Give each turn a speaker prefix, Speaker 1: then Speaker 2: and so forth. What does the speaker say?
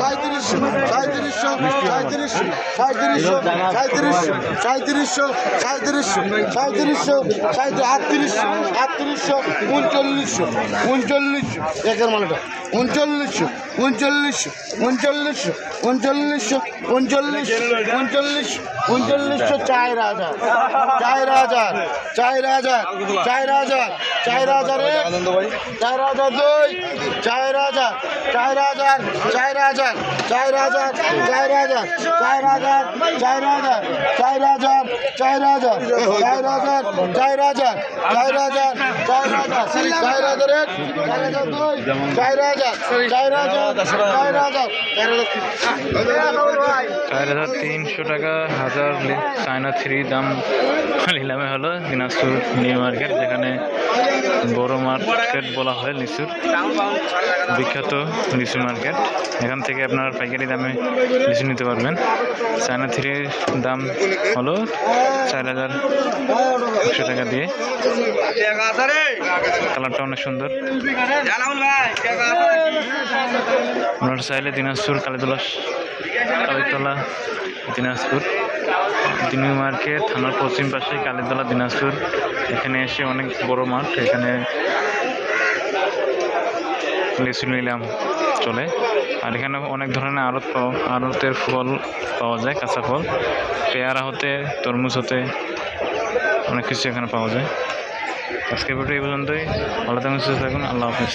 Speaker 1: সাঁত্রিশশো সাঁত্রিশশো সাঁত্রিশশো সাঁত্রিশশো আটত্রিশশো আটত্রিশশো উনচল্লিশশো উনচল্লিশশো একের মানেটা উনচল্লিশশো উনচল্লিশশো উনচল্লিশশো উনচল্লিশশো উনচল্লিশ উনচল্লিশ উনচল্লিশশো চার হাজার চার হাজার চার হাজার চার হাজার চার হাজার চার হাজার দুই চার হাজার চার হাজার চার হাজার চার হাজার চার হাজার চার হাজার চার হাজার চার হাজার চার হাজার চার হাজার চার হাজার চার হাজার চার হাজার চার চার হাজার দুই চার হাজার চার হাজার চার হাজার
Speaker 2: তিনশো টাকা, হাজার চায়না থ্রি দাম নিলামে হলো দিনাজপুর নিউ মার্কেট, যেখানে বড় মার্কেট বলা হয় লিচুর বিখ্যাত লিচু মার্কেট। এখান থেকে আপনারা পাইকারি দামে লিচু নিতে পারবেন। চায়না থ্রির দাম হলো চার হাজার একশো টাকা দিয়ে। কালারটা অনেক সুন্দর। আপনারা চাইলে দিনাজপুর কালীতলা কালীতলা, দিনাজপুর। দিনু মার্কেট, থানার পশ্চিম পাশে কালীতলা, দিনাজপুর। এখানে এসে অনেক বড় মাঠ, এখানে লিচু নিলাম চলে। আর এখানে অনেক ধরনের আড়ত পাওয়া আড়তের ফল পাওয়া যায়, কাঁচা ফল। পেয়ারা হতে, তরমুজ হতে, অনেক কিছু এখানে পাওয়া যায়। আজকের ভিডিও এই পর্যন্তই। ভালো থাকুন, সুস্থ থাকুন। আল্লাহ হাফিজ।